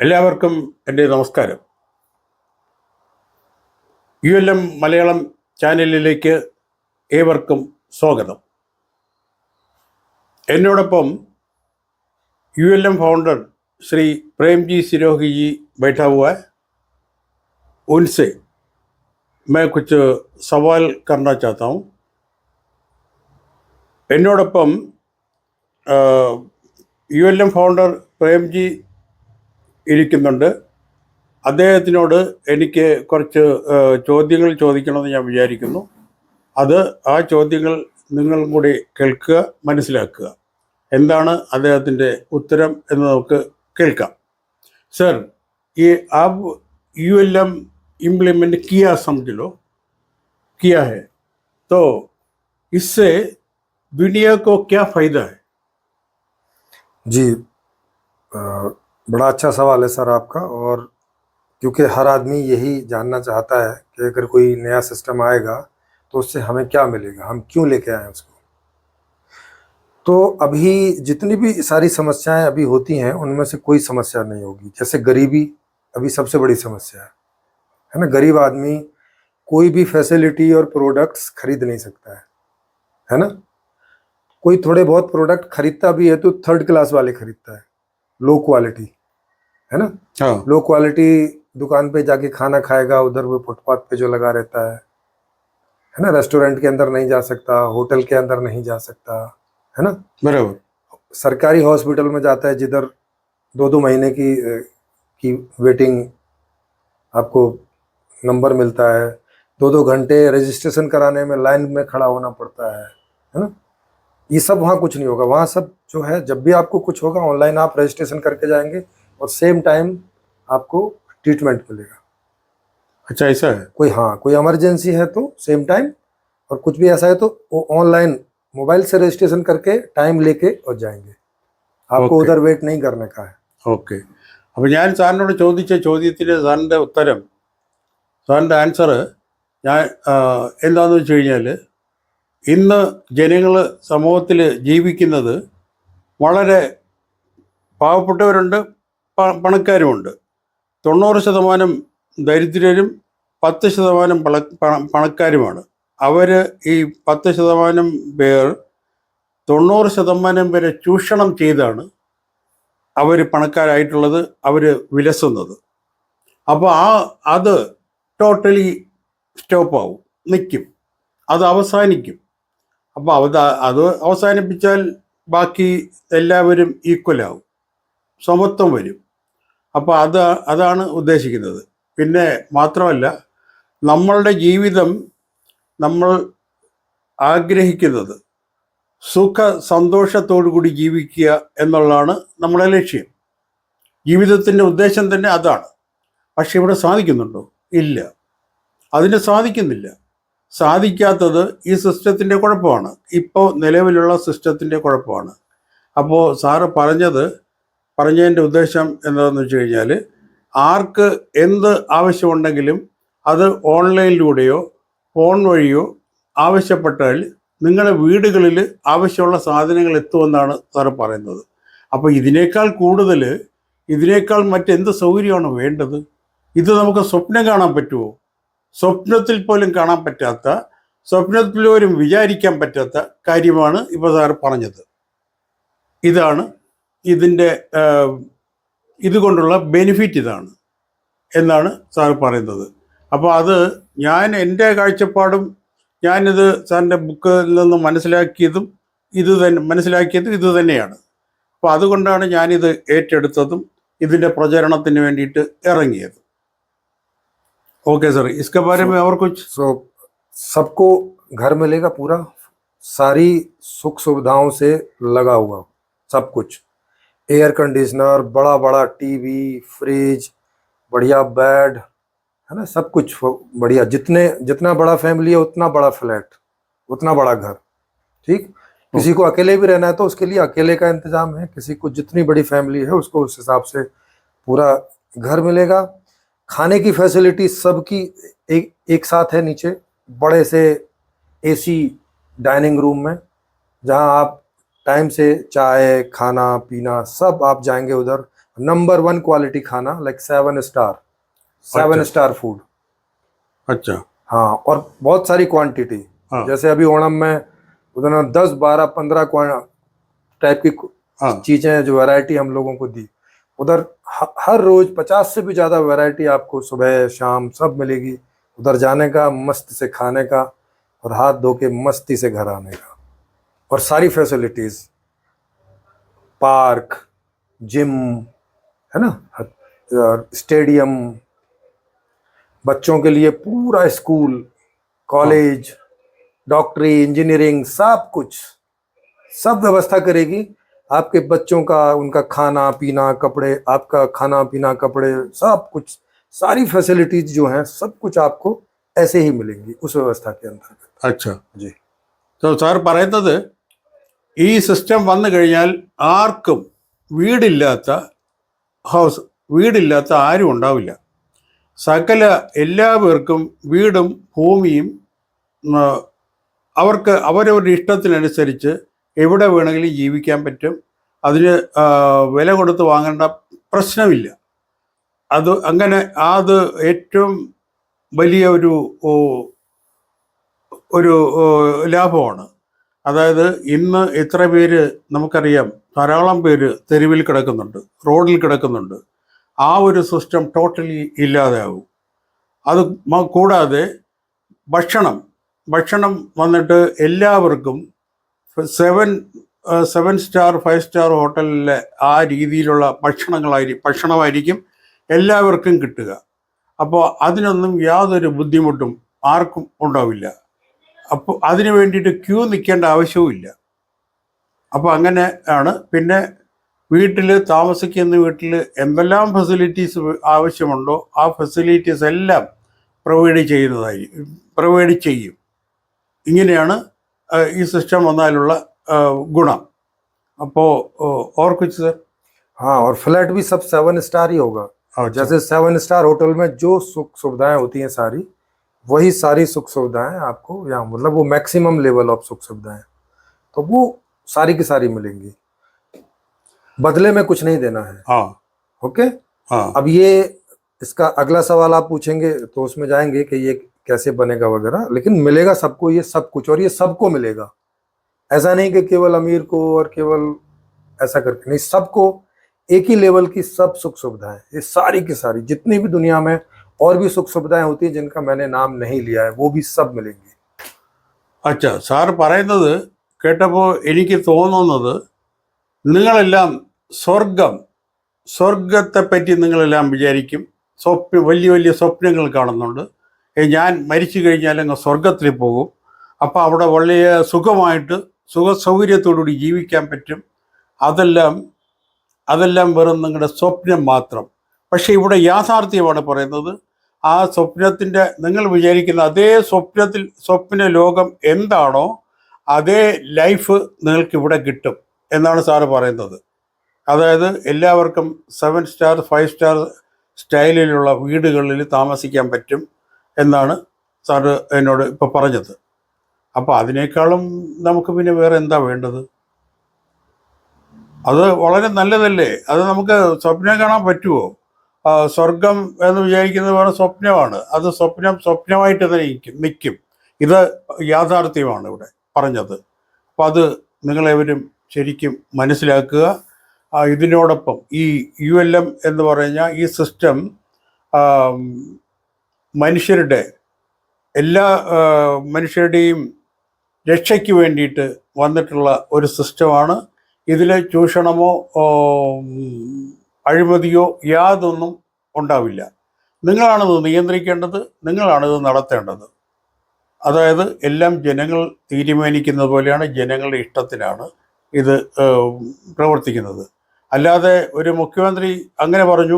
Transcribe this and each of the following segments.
എല്ലാവർക്കും എൻ്റെ നമസ്കാരം യു എൽ എം മലയാളം ചാനലിലേക്ക് ഏവർക്കും സ്വാഗതം എന്നോടൊപ്പം U L M founder Shri Prem ji Sirohi ji बैठा हुआ है उनसे मैं कुछ सवाल करना चाहता हूँ എന്നോടൊപ്പം U L M founder Premji ഇരിക്കുന്നുണ്ട് അദ്ദേഹത്തിനോട് എനിക്ക് കുറച്ച് ആ, ചോദ്യങ്ങൾ ചോദിക്കണമെന്ന് ഞാൻ വിചാരിക്കുന്നു അത് ആ ചോദ്യങ്ങൾ നിങ്ങളും കൂടി കേൾക്കുക മനസ്സിലാക്കുക എന്താണ് അദ്ദേഹത്തിൻ്റെ ഉത്തരം എന്ന് നമുക്ക് കേൾക്കാം സർ ये आप यू एल एम इम्प्लीमेंट किया समझ लो किया है तो इससे दुनिया को क्या फायदा है जी अ, बड़ा अच्छा सवाल है सर आपका, और क्योंकि हर आदमी यही जानना चाहता है कि अगर कोई नया सिस्टम आएगा तो उससे हमें क्या मिलेगा, हम क्यों लेके आए उसको? तो अभी जितनी भी सारी समस्याएँ अभी होती हैं, उनमें से कोई समस्या नहीं होगी। जैसे गरीबी अभी सबसे बड़ी समस्या है। है ना? गरीब आदमी कोई भी फैसिलिटी और प्रोडक्ट्स खरीद नहीं सकता है। है ना? कोई थोड़े बहुत प्रोडक्ट खरीदता भी है तो थर्ड क्लास वाले खरीदता है, लो क्वालिटी। है ना? हाँ। लो क्वालिटी दुकान पे जाके खाना खाएगा उधर वो फुटपाथ पे जो लगा रहता है। है ना? रेस्टोरेंट के अंदर नहीं जा सकता होटल के अंदर नहीं जा सकता है ना? बराबर। सरकारी हॉस्पिटल में जाता है जिधर दो दो महीने की की वेटिंग आपको नंबर मिलता है। दो दो घंटे रजिस्ट्रेशन कराने में लाइन में खड़ा होना पड़ता है है ना? ये सब वहाँ कुछ नहीं होगा। वहाँ सब जो है जब भी आपको कुछ होगा ऑनलाइन आप रजिस्ट्रेशन करके जाएँगे। और सेम टाइम आपको ट्रीटमेंट मिलेगा अच्छा ऐसा है कोई हाँ कोई इमरजेंसी है तो सेम टाइम और कुछ भी ऐसा है तो वो ऑनलाइन मोबाइल से रजिस्ट्रेशन करके टाइम लेके और जाएंगे आपको Okay. उधर वेट नहीं करने का है ഓക്കെ അപ്പോൾ ഞാൻ സാറിനോട് ചോദിച്ച ചോദ്യത്തിന് സാറിൻ്റെ ഉത്തരം സാറിൻ്റെ ആൻസർ ഞാൻ ആ, എന്താണെന്ന് വെച്ച് കഴിഞ്ഞാൽ ഇന്ന് ജനങ്ങൾ സമൂഹത്തിൽ ജീവിക്കുന്നത് വളരെ പാവപ്പെട്ടവരുണ്ട് പ- പണക്കാരുമുണ്ട്. തൊണ്ണൂറ് ശതമാനം ദരിദ്രരും പത്ത് ശതമാനം പണ- പണക്കാരുമാണ്. അവർ ഈ പത്ത് ശതമാനം പേർ തൊണ്ണൂറ് ശതമാനം പേരെ ചൂഷണം ചെയ്താണ് അവർ പണക്കാരായിട്ടുള്ളത് അവർ വിലസുന്നത്. അപ്പോൾ ആ അത് ടോട്ടലി സ്റ്റോപ്പ് ആവും നിൽക്കും അത് അവസാനിക്കും. അപ്പോൾ അവ അത് അവസാനിപ്പിച്ചാൽ ബാക്കി എല്ലാവരും ഈക്വലാവും. സമത്വം വരും. അപ്പോൾ അത് അതാണ് ഉദ്ദേശിക്കുന്നത്. പിന്നെ മാത്രമല്ല നമ്മളുടെ ജീവിതം നമ്മൾ ആഗ്രഹിക്കുന്നത് സുഖ സന്തോഷത്തോടു കൂടി ജീവിക്കുക എന്നുള്ളതാണ് നമ്മുടെ ലക്ഷ്യം. ജീവിതത്തിന്റെ ഉദ്ദേശം തന്നെ അതാണ്. പക്ഷെ ഇവിടെ സാധിക്കുന്നുണ്ടോ? ഇല്ല. അതിന് സാധിക്കുന്നില്ല. സാധിക്കാത്തത് ഈ സിസ്റ്റത്തിന്റെ കുഴപ്പമാണ്. ഇപ്പോൾ നിലവിലുള്ള സിസ്റ്റത്തിന്റെ കുഴപ്പമാണ്. അപ്പോൾ സാറ് പറഞ്ഞത് പറഞ്ഞതിന്റെ ഉദ്ദേശം എന്താണെന്ന് വെച്ച് കഴിഞ്ഞാൽ ആർക്ക് എന്ത് ആവശ്യമുണ്ടെങ്കിലും അത് ഓൺലൈനിലൂടെയോ ഫോൺ വഴിയോ ആവശ്യപ്പെട്ടാൽ നിങ്ങളുടെ വീടുകളിൽ ആവശ്യമുള്ള സാധനങ്ങൾ എത്തുമെന്നാണ് സാറ് പറയുന്നത്. അപ്പോൾ ഇതിനേക്കാൾ കൂടുതൽ ഇതിനേക്കാൾ മറ്റെന്ത് സൗകര്യമാണ് വേണ്ടത്? ഇത് നമുക്ക് സ്വപ്നം കാണാൻ പറ്റുമോ? സ്വപ്നത്തിൽ പോലും കാണാൻ പറ്റാത്ത സ്വപ്നത്തിൽ പോലും വിചാരിക്കാൻ പറ്റാത്ത കാര്യമാണ് ഇപ്പോൾ സാർ പറഞ്ഞത്. ഇതാണ് ഇതിൻ്റെ ഇതുകൊണ്ടുള്ള ബെനിഫിറ്റ് ഇതാണ് എന്നാണ് സാർ പറയുന്നത് അപ്പോൾ അത് ഞാൻ എൻ്റെ കാഴ്ചപ്പാടും ഞാനിത് സാറിൻ്റെ ബുക്കിൽ നിന്ന് മനസ്സിലാക്കിയതും ഇത് തന്നെ മനസ്സിലാക്കിയതും ഇത് തന്നെയാണ് അപ്പോൾ അതുകൊണ്ടാണ് ഞാനിത് ഏറ്റെടുത്തതും ഇതിൻ്റെ പ്രചരണത്തിന് വേണ്ടിയിട്ട് ഇറങ്ങിയത് ओके सर इसके बारे में और कुछ सो सबको घर मिलेगा पूरा सारी सुख सुविधाओं से लगा हुआ सब कुछ एयर कंडीशनर बड़ा बड़ा टीवी, फ्रिज, बढ़िया बेड, है ना? सब कुछ बढ़िया। जितने, जितना बड़ा फैमिली है, उतना बड़ा फ्लैट, उतना बड़ा घर, ठीक? किसी को अकेले भी रहना है तो उसके लिए अकेले का इंतज़ाम है। किसी को जितनी बड़ी फैमिली है, उसको उस हिसाब से पूरा घर मिलेगा। खाने की फैसिलिटी सबकी एक एक साथ है नीचे। बड़े से एसी डाइनिंग रूम में, जहाँ आप टाइम से चाय खाना पीना सब आप जाएँगे उधर। नंबर वन क्वालिटी खाना like seven star seven. Star food अच्छा। हाँ और बहुत सारी क्वांटिटी हाँ। जैसे अभी ओणम में उन्होंने दस बारह पंद्रह टाइप की हाँ। चीज़ें जो वैरायटी हम लोगों को दी। उधर हर रोज पचास से भी ज़्यादा वैरायटी आपको सुबह शाम सब मिलेगी उधर जाने का मस्त से खाने का और हाथ धो के मस्ती से घर आने का। और सारी फैसिलिटीज़ पार्क जिम है ना? स्टेडियम बच्चों के लिए पूरा स्कूल कॉलेज डॉक्टरी इंजीनियरिंग सब कुछ सब व्यवस्था करेगी। आपके बच्चों का उनका खाना पीना कपड़े आपका खाना पीना कपड़े सब कुछ सारी फैसिलिटीज़ जो हैं सब कुछ आपको ऐसे ही मिलेंगी उस व्यवस्था के अंतर्गत। अच्छा। जी। तो सर पर ഈ സിസ്റ്റം വന്നു കഴിഞ്ഞാൽ ആർക്കും വീടില്ലാത്ത ഹൗസ് വീടില്ലാത്ത ആരും ഉണ്ടാവില്ല. സകല എല്ലാവർക്കും വീടും ഭൂമിയും അവർക്ക് അവരവരുടെ ഇഷ്ടത്തിനനുസരിച്ച് എവിടെ വേണമെങ്കിലും ജീവിക്കാൻ പറ്റും. അതിന് വില കൊടുത്ത് വാങ്ങേണ്ട പ്രശ്നമില്ല. അത് അങ്ങനെ അത് ഏറ്റവും വലിയ ഒരു ഒരു ലാഭമാണ്. അതായത് ഇന്ന് എത്ര പേര് നമുക്കറിയാം. ധാരാളം പേര് തെരുവിൽ കിടക്കുന്നുണ്ട് റോഡിൽ കിടക്കുന്നുണ്ട്. ആ ഒരു സിസ്റ്റം ടോട്ടലി ഇല്ലാതാവും അത് കൂടാതെ ഭക്ഷണം ഭക്ഷണം വന്നിട്ട് എല്ലാവർക്കും seven seven star five star ഹോട്ടലിലെ ആ രീതിയിലുള്ള ഭക്ഷണങ്ങളായിരിക്കും ഭക്ഷണമായിരിക്കും എല്ലാവർക്കും കിട്ടുക. അപ്പോൾ അതിനൊന്നും യാതൊരു ബുദ്ധിമുട്ടും ആർക്കും ഉണ്ടാവില്ല. അപ്പോൾ അതിന് വേണ്ടിയിട്ട് ക്യൂ നിൽക്കേണ്ട ആവശ്യവുമില്ല അപ്പോൾ അങ്ങനെ ആണ് പിന്നെ വീട്ടിൽ താമസിക്കുന്ന വീട്ടിൽ എന്തെല്ലാം ഫെസിലിറ്റീസ് ആവശ്യമുണ്ടോ ആ ഫെസിലിറ്റീസ് എല്ലാം പ്രൊവൈഡ് ചെയ്യുന്നതായിരിക്കും പ്രൊവൈഡ് ചെയ്യും ഇങ്ങനെയാണ് ആ, ഈ സിസ്റ്റം വന്നാലുള്ള ആ, ഗുണം അപ്പോൾ ഓർക്കുച്ച് സർ हाँ और फ्लैट भी सब सेवन स्टार ही होगा जैसे सेवन स्टार होटल में जो सुख सुविधाएं होती हैं सारी वही सारी सुख सुविधाएँ आपको यहाँ मतलब वो मैक्सिमम लेवल ऑफ़ सुख सुविधाएँ। तो वो सारी की सारी मिलेंगी। बदले में कुछ नहीं देना है। हाँ। ओके? हाँ। अब ये इसका अगला सवाल आप पूछेंगे तो उसमें जाएँगे कि ये कैसे बनेगा वगैरह लेकिन मिलेगा सबको ये सब कुछ और ये सबको मिलेगा। ऐसा नहीं कि केवल अमीर को और केवल ऐसा करके नहीं सबको एक ही लेवल की सब सुख सुविधाएँ ये सारी की सारी जितनी भी दुनिया में और भी सुख सुविधाएं होती हैं जिनका मैंने नाम नहीं लिया है वो भी सब मिलेंगी അച്ഛാ സാർ പറയുന്നത് കേട്ടപ്പോൾ എനിക്ക് തോന്നുന്നത് നിങ്ങളെല്ലാം സ്വർഗം സ്വർഗത്തെപ്പറ്റി നിങ്ങളെല്ലാം വിചാരിക്കും സ്വപ്ന വലിയ വലിയ സ്വപ്നങ്ങൾ കാണുന്നുണ്ട് ഏ, ഞാൻ മരിച്ചു കഴിഞ്ഞാൽ അങ്ങ് സ്വർഗത്തിൽ പോകും അപ്പോൾ അവിടെ വളരെ സുഖമായിട്ട് സുഖ സൗകര്യത്തോടുകൂടി ജീവിക്കാൻ പറ്റും അതെല്ലാം അതെല്ലാം വെറും നിങ്ങളുടെ സ്വപ്നം മാത്രം പക്ഷേ ഇവിടെ യാഥാർത്ഥ്യമാണ് പറയുന്നത് ആ സ്വപ്നത്തിന്റെ നിങ്ങൾ വിചാരിക്കുന്ന അതേ സ്വപ്നത്തിൽ സ്വപ്ന ലോകം എന്താണോ അതേ ലൈഫ് നിങ്ങൾക്ക് ഇവിടെ കിട്ടും എന്നാണ് സാറ് പറയുന്നത്. അതായത് എല്ലാവർക്കും സെവൻ സ്റ്റാർ ഫൈവ് സ്റ്റാർ സ്റ്റൈലിലുള്ള വീടുകളിൽ താമസിക്കാൻ പറ്റും എന്നാണ് സാറ് എന്നോട് ഇപ്പോൾ പറഞ്ഞത്. അപ്പോൾ അതിനേക്കാളും നമുക്ക് പിന്നെ വേറെ എന്താ വേണ്ടത്? അത് വളരെ നല്ലതല്ലേ? അത് നമുക്ക് സ്വപ്നം കാണാൻ പറ്റുമോ സ്വർഗം എന്ന് വിചാരിക്കുന്നത് വേറെ സ്വപ്നമാണ്. അത് സ്വപ്നം സ്വപ്നമായിട്ട് തന്നെ നിൽക്കും. ഇത് യാഥാർത്ഥ്യമാണ് ഇവിടെ പറഞ്ഞത്. അപ്പം അത് നിങ്ങളെവരും ശരിക്കും മനസ്സിലാക്കുക. ഇതിനോടൊപ്പം ഈ യു എൽ എം എന്ന് പറഞ്ഞ ഈ സിസ്റ്റം മനുഷ്യരുടെ എല്ലാ മനുഷ്യരുടെയും രക്ഷയ്ക്ക് വേണ്ടിയിട്ട് വന്നിട്ടുള്ള ഒരു സിസ്റ്റമാണ്. ഇതിലെ ചൂഷണമോ അഴിമതിയോ യാതൊന്നും ഉണ്ടാവില്ല. നിങ്ങളാണത് നിയന്ത്രിക്കേണ്ടത് നിങ്ങളാണിത് നടത്തേണ്ടത്. അതായത് എല്ലാം ജനങ്ങൾ തീരുമാനിക്കുന്നത് പോലെയാണ് ജനങ്ങളുടെ ഇഷ്ടത്തിനാണ് ഇത് പ്രവർത്തിക്കുന്നത്. അല്ലാതെ ഒരു മുഖ്യമന്ത്രി അങ്ങനെ പറഞ്ഞു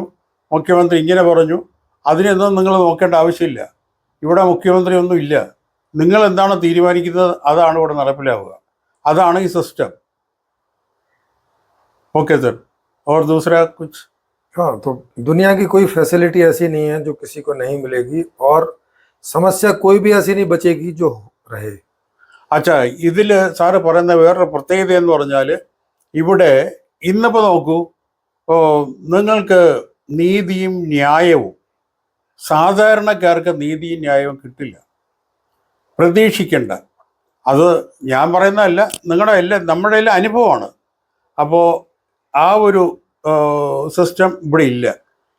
മുഖ്യമന്ത്രി ഇങ്ങനെ പറഞ്ഞു അതിനൊന്നും നിങ്ങൾ നോക്കേണ്ട ആവശ്യമില്ല. ഇവിടെ മുഖ്യമന്ത്രി ഒന്നും ഇല്ല. നിങ്ങൾ എന്താണ് തീരുമാനിക്കുന്നത്? അതാണ് ഇവിടെ നടപ്പിലാവുക. അതാണ് ഈ സിസ്റ്റം ഓക്കെ സർ और दूसरा कुछ हाँ तो दुनिया की कोई फैसिलिटी ऐसी नहीं है जो किसी को नहीं मिलेगी और समस्या कोई भी ऐसी नहीं बचेगी जो रहे അച്ഛാ ഇതിൽ സാറ് പറയുന്ന വേറൊരു പ്രത്യേകത എന്ന് പറഞ്ഞാൽ ഇവിടെ ഇന്നിപ്പോൾ നോക്കൂ ഓ നിങ്ങൾക്ക് നീതിയും ന്യായവും സാധാരണക്കാർക്ക് നീതിയും ന്യായവും കിട്ടില്ല പ്രതീക്ഷിക്കണ്ട അത് ഞാൻ പറയുന്നതല്ല നിങ്ങളുടെ എല്ലാം നമ്മുടെ എല്ലാം അനുഭവമാണ് അപ്പോൾ ആ ഒരു സിസ്റ്റം ഇവിടെ ഇല്ല.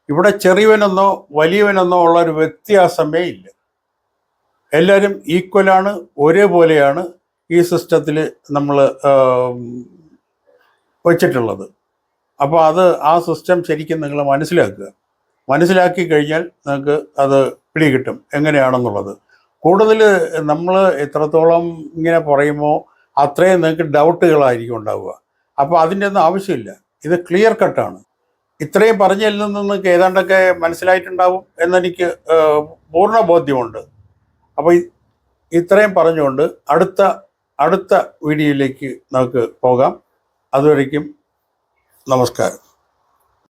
ഇവിടെ ചെറിയവനെന്നോ വലിയവനെന്നോ ഉള്ള ഒരു വ്യത്യാസമേ ഇല്ല. എല്ലാവരും ഈക്വലാണ് ഒരേപോലെയാണ് ഈ സിസ്റ്റത്തിൽ നമ്മൾ വച്ചിട്ടുള്ളത്. അപ്പോൾ അത് ആ സിസ്റ്റം ശരിക്കും നിങ്ങൾ മനസ്സിലാക്കുക. മനസ്സിലാക്കി കഴിഞ്ഞാൽ നിങ്ങൾക്ക് അത് പിടികിട്ടും. എങ്ങനെയാണെന്നുള്ളത്. കൂടുതൽ നമ്മൾ എത്രത്തോളം ഇങ്ങനെ പറയുമോ അത്രയും നിങ്ങൾക്ക് ഡൗട്ടുകളായിരിക്കും ഉണ്ടാവുക. അപ്പോൾ അതിന്റെ ഒന്നും ആവശ്യമില്ല. ഇത് ക്ലിയർ കട്ടാണ് ഇത്രയും പറഞ്ഞതിൽ നിന്ന് നിങ്ങൾക്ക് ഏതാണ്ടൊക്കെ മനസ്സിലായിട്ടുണ്ടാവും എന്നെനിക്ക് പൂർണ ബോധ്യമുണ്ട് അപ്പോൾ ഇത്രയും പറഞ്ഞുകൊണ്ട് അടുത്ത അടുത്ത വീഡിയോയിലേക്ക് നമുക്ക് പോകാം. അതുവരയ്ക്കും നമസ്കാരം.